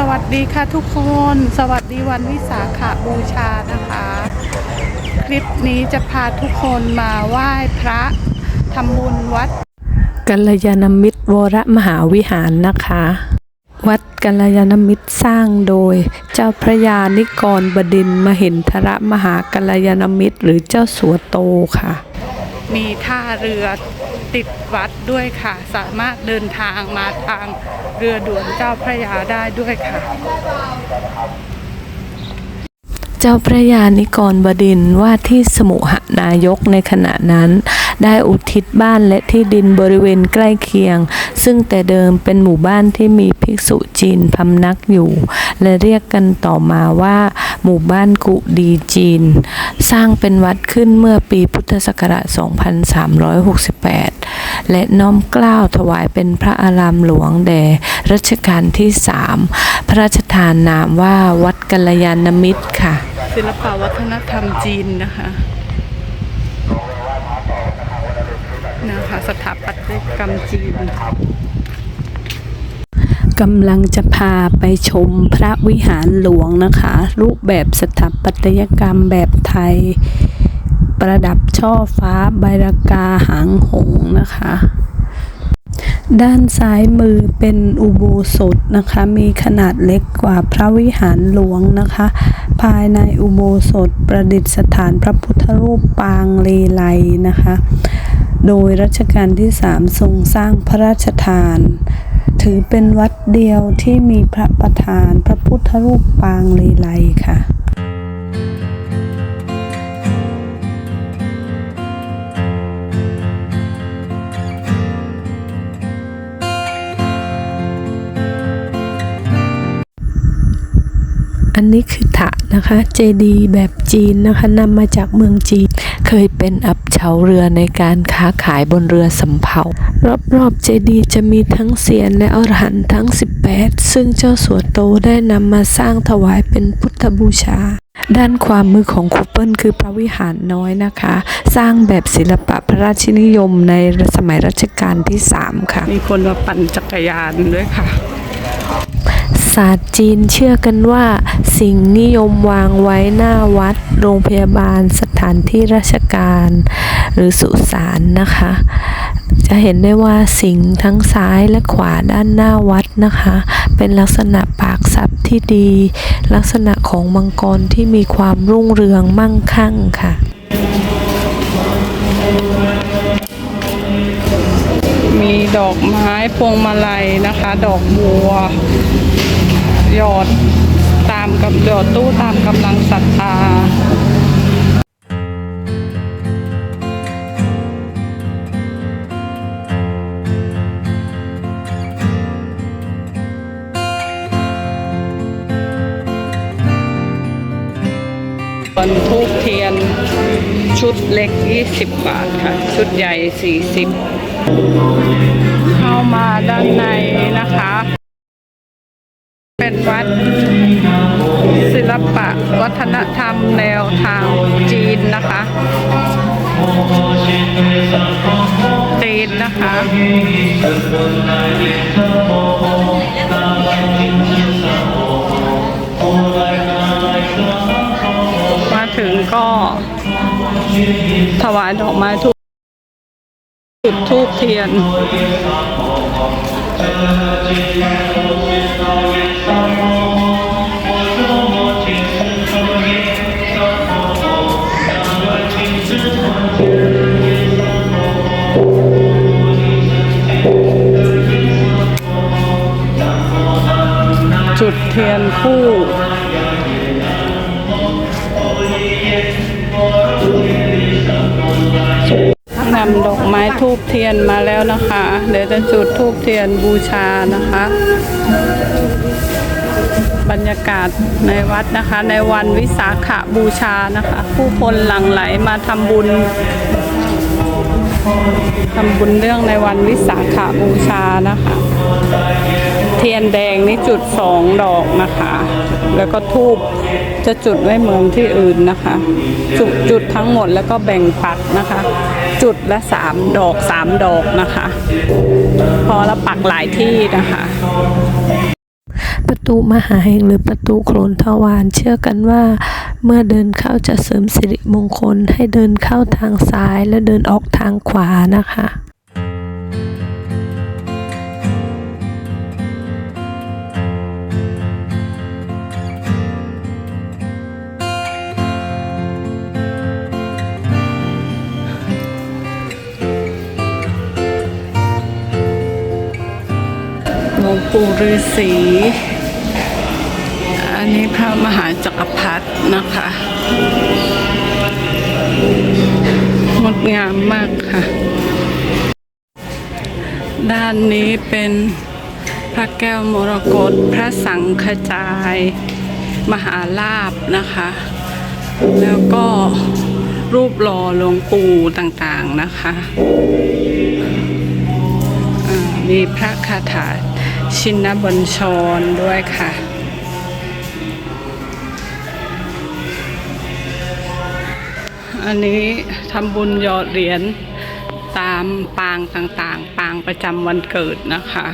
สวัสดีค่ะทุกคน สวัสดีวันวิสาขาบูชานะคะ คลิปนี้จะพาทุกคนมาไหว้พระทำบุญวัดกัลยาณมิตรวรมหาวิหารนะคะ วัดกัลยาณมิตรสร้างโดย เจ้าพระยานิกรบดินมหินทรมหากัลยาณมิตรหรือเจ้าสัวโตค่ะ มีท่าเรือ ติดวัดด้วยค่ะ สามารถเดินทางมาทางเรือด่วนเจ้าพระยาได้ด้วยค่ะ เจ้าพระยานิกรบดินว่าที่สมุหนายกในขณะนั้น ได้อุทิศบ้านและที่ดินบริเวณใกล้เคียง ซึ่งแต่เดิมเป็นหมู่บ้านที่มีภิกษุจีนพำนักอยู่ และเรียกกันต่อมาว่า หมู่บ้านกุดีจีน สร้างเป็นวัดขึ้นเมื่อปีพุทธศักราช 2368 และน้อมเกล้าวถวายเป็นพระอารามหลวงแด่รัชกาลที่สามพระราชทานนามว่าวัดกัลยาณมิตรค่ะ ศิลปวัฒนธรรมจีนนะคะนะคะ สถาปัตยกรรมจีนกำลังจะพาไปชมพระวิหารหลวงนะคะ รูปแบบสถาปัตยกรรมแบบไทย ประดับช่อฟ้าใบรากาหางหงนะคะ ด้านซ้ายมือเป็นอุโบสถนะคะ มีขนาดเล็กกว่าพระวิหารหลวงนะคะ ภายในอุโบสถประดิษฐานพระพุทธรูปปางเลไลนะคะ โดยรัชกาลที่สามทรงสร้างพระราชทาน ถือเป็นวัดเดียวที่มีพระประธานพระพุทธรูปปางเลไลค่ะอันนี้คือถะนะคะ เจดีแบบจีนนะคะนำมาจากเมืองจีน เคยเป็นอับเฉาเรือในการค้าขายบนเรือสำเภารอบๆเจดีย์จะมีทั้งเสียนและอรหันต์ทั้ง 18 ซึ่งเจ้าสัวโตได้นำมาสร้างถวายเป็นพุทธบูชา ด้านความมือของคูเปิลคือพระวิหารน้อยนะคะ สร้างแบบศิลปะพระราชินิยมในสมัยรัชกาลที่ 3 ค่ะ มีคนมาปั่นจักรยานด้วยค่ะ ศาสตร์จีนเชื่อกันว่า สิ่งนิยมวางไว้หน้าวัด โรงพยาบาลสถานที่ราชการ หรือสุสานนะคะ จะเห็นได้ว่าสิ่งทั้งซ้ายและขวาด้านหน้าวัดนะคะ เป็นลักษณะปากทรัพย์ที่ดี ลักษณะของมังกรที่มีความรุ่งเรืองมั่งคั่งค่ะมีดอกไม้พวงมาลัยนะคะ ดอกบัว หยอดตามกับหยอดตู้ตามกำลังศรัทธาบนทูกเทียนชุดเล็ก 20 บาทค่ะ ชุดใหญ่ 40 เข้ามาด้านในนะคะ เป็นวัดศิลปะวัฒนธรรมแนวทางจีนนะคะจีนนะคะมาถึงก็ถวายดอกไม้ทุกจุดทูบเทียน จุดเทียนคู่นำดอกไม้ทูบเทียนมาแล้วนะคะ เดี๋ยวจะจุดทูบเทียนบูชานะคะ บรรยากาศในวัดนะคะ ในวันวิสาขบูชานะคะ ผู้คนหลั่งไหลมาทำบุญทำบุญเรื่องในวันวิสาขบูชานะคะ ทียนแดงนี่จุดสองดอกนะคะ แล้วก็ทูบจะจุดไม่เหมือนที่อื่นนะคะ จุดจุดทั้งหมดแล้วก็แบ่งปักนะคะ จุดละสามดอกสามดอกนะคะ พอแล้วปักหลายที่นะคะประตูมหาเฮงหรือประตูโคลนทวารเชื่อกันว่า เมื่อเดินเข้าจะเสริมสิริมงคลให้เดินเข้าทางซ้ายและเดินออกทางขวานะคะ ปู่ฤาษีอันนี้พระมหาจักรพรรดินะคะงดงามมากค่ะ ด้านนี้เป็นพระแก้วมรกตพระสังฆจาย มหาลาบนะคะ แล้วก็รูปหล่อหลวงปู่ต่างๆนะคะ มีพระคาถาชินบัญชรด้วยค่ะ อันนี้ทำบุญหยอดเหรียญตามปางต่างๆ ปางประจำวันเกิดนะคะ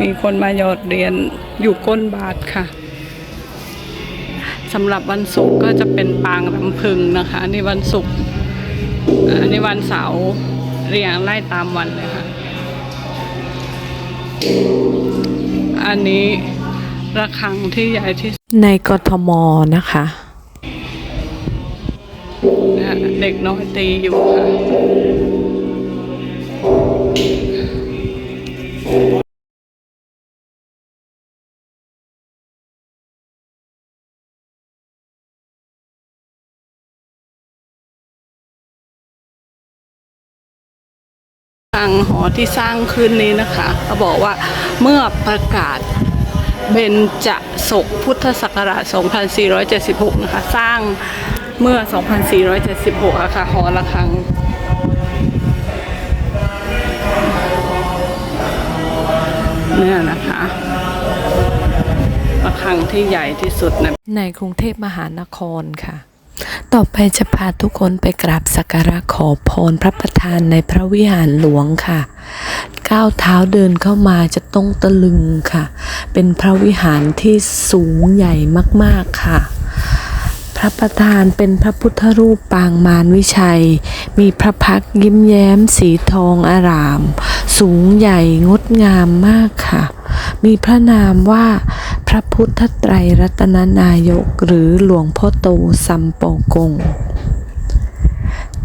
มีคนมาหยอดเหรียญอยู่ก้นบาทค่ะสำหรับวันศุกร์ก็จะเป็นปางลำพึงนะคะอันนี่วันศุกร์ อันนี้วันเสาร์เรียงไล่ตามวันเลยค่ะ อันนี้ระฆังที่ใหญ่ที่สุดในกทมนะคะนะเด็กน้อยตีอยู่ค่ะ หอที่สร้างขึ้นนี้นะคะเขาบอกว่าเมื่อประกาศเบญจศกพุทธศักราช 2476 นะคะ สร้างเมื่อ 2476อะค่ะหอระฆังเนี่ยนะคะระฆังที่ใหญ่ที่สุดในในกรุงเทพมหานครค่ะ ต่อไปจะพาทุกคนไปกราบสักการะขอพรพระประธานในพระวิหารหลวงค่ะ ก้าวเท้าเดินเข้ามาจะต้องตะลึงค่ะ เป็นพระวิหารที่สูงใหญ่มากๆค่ะ พระประธานเป็นพระพุทธรูปปางมารวิชัย มีพระพักยิ้มแย้มสีทองอาราม สูงใหญ่งดงามมากค่ะ มีพระนามว่า พระพุทธไตรรัตนนายกหรือหลวงพ่อโตสัมปอกง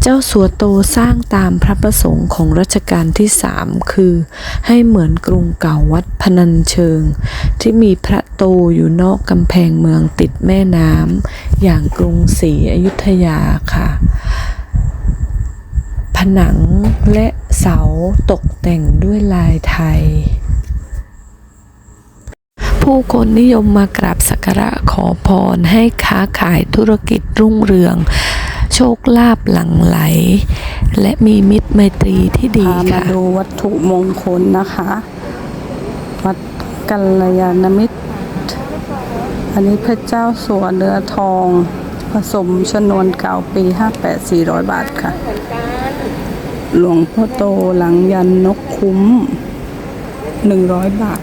เจ้าสัวโตสร้างตามพระประสงค์ของรัชกาลที่สามคือ ให้เหมือนกรุงเก่าวัดพนัญเชิง ที่มีพระโตอยู่นอกกำแพงเมืองติดแม่น้ำอย่างกรุงศรีอยุธยาค่ะผนังและเสาตกแต่งด้วยลายไทย ผู้คนนิยมมากราบสักการะขอพรให้ค้าขายธุรกิจรุ่งเรือง โชคลาภหลั่งไหล และมีมิตรไมตรีที่ดีพามาดูวัตถุมงคลนะคะ วัดกัลยาณมิตร อันนี้พระเจ้าสัวเนื้อทอง ผสมชนวนเก่าปี 58 400 บาทค่ะ หลวงพ่อโตหลังยันนกคุ้ม 100 บาท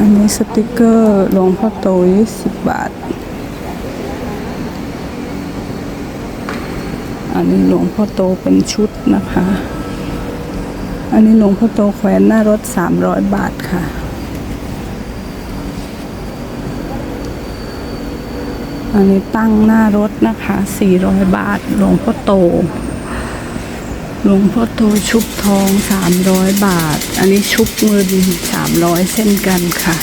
อันนี้สติกเกอร์หลวงพ่อโต20บบาท อันนี้หลวงพ่อโตเป็นชุดนะคะ อันนี้หลวงพ่อโตแขวนหน้ารถ300บาทค่ะอันนี้ตั้งหน้ารถนะคะ 400 บาท หลวงพ่อโต หลวงพ่อโตชุบทอง300บาท อันนี้ชุบเงิน300เช่นกันค่ะ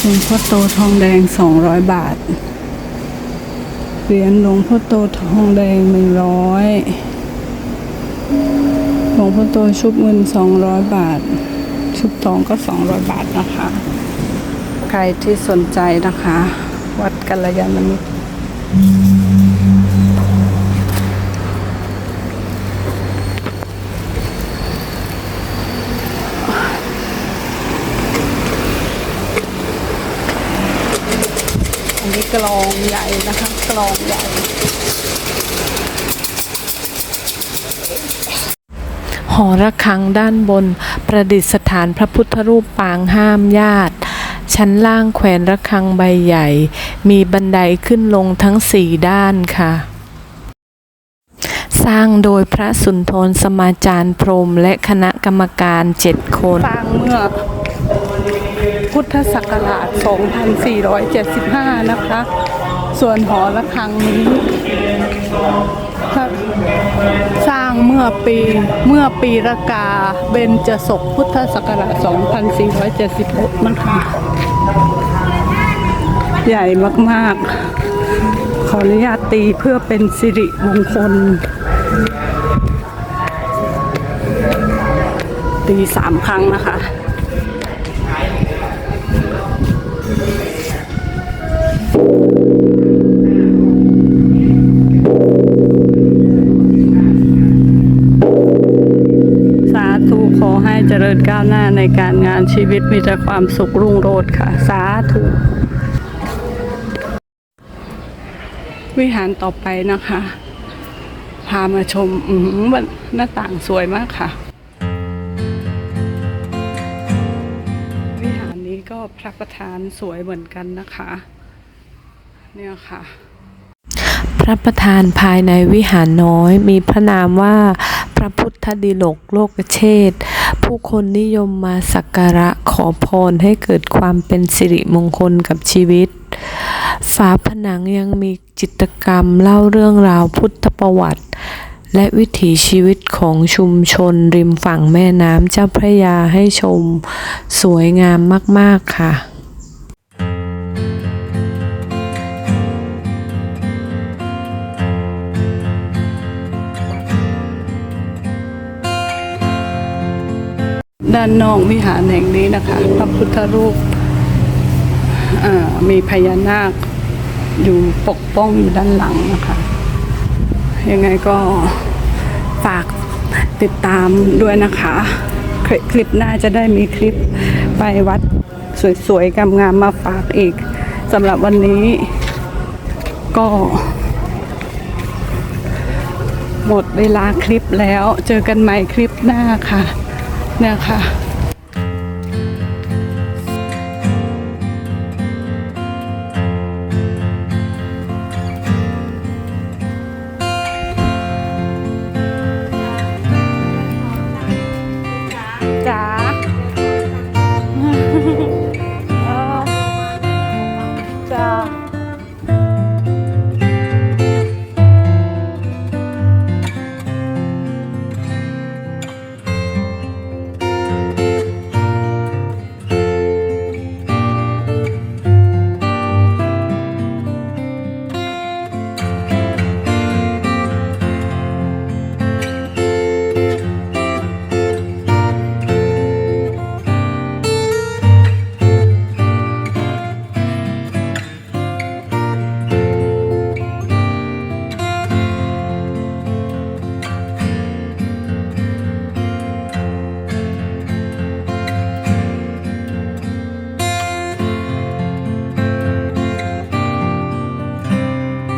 หลวงพ่อโตทองแดง200บาท เหรียญหลวงพ่อโตทองแดงหนึ่งร้อยหลวงพ่อโตชุบเงินสองร้อยบาท ชุบทองก็สองร้อยบาทนะคะ ใครที่สนใจนะคะ วัดกัลยาณมิตร มีกลองใหญ่นะคะ กลองใหญ่ หอระฆังด้านบน ประดิษฐานพระพุทธรูปปางห้ามญาติ ชั้นล่างแขวนระฆังใบใหญ่ มีบันไดขึ้นลงทั้งสี่ด้านค่ะสร้างโดยพระสุนทรสมาจารย์พรหมและคณะกรรมการเจ็ดคนสร้างเมื่อ พุทธศักราช 2475 นะคะ ส่วนหอระฆังนี้สร้างเมื่อปีเมื่อปีรากาเบญจศกพุทธศักราช 2476 นะคะ ใหญ่มากๆ ขออนุญาตตีเพื่อเป็นสิริมงคล ตีสามครั้งนะคะ เจริญก้าวหน้าในการงานชีวิตมีแต่ความสุขรุ่งโรจน์ค่ะ สาธุวิหารต่อไปนะคะ พามาชมอือหือหน้าต่างสวยมากค่ะวิหารนี้ก็พระประธานสวยเหมือนกันนะคะ เนี่ยค่ะ พระประธานภายในวิหารน้อย มีพระนามว่าพระพุทธดิลกโลกเชษฐ ผู้คนนิยมมาสักการะขอพรให้เกิดความเป็นสิริมงคลกับชีวิต ฝาผนังยังมีจิตรกรรมเล่าเรื่องราวพุทธประวัติ และวิถีชีวิตของชุมชนริมฝั่งแม่น้ำเจ้าพระยาให้ชม สวยงามมาก ๆ ค่ะ ด้านนอกวิหารแห่งนี้นะคะ พระพุทธรูปมีพญานาคอยู่ปกป้องอยู่ด้านหลังนะคะ ยังไงก็ฝากติดตามด้วยนะคะ คลิปคลิปหน้าจะได้มีคลิปไปวัดสวยๆกำงามมาฝากอีกสำหรับวันนี้ก็ หมดเวลาคลิปแล้ว เจอกันใหม่คลิปหน้าค่ะ เนี่ยค่ะ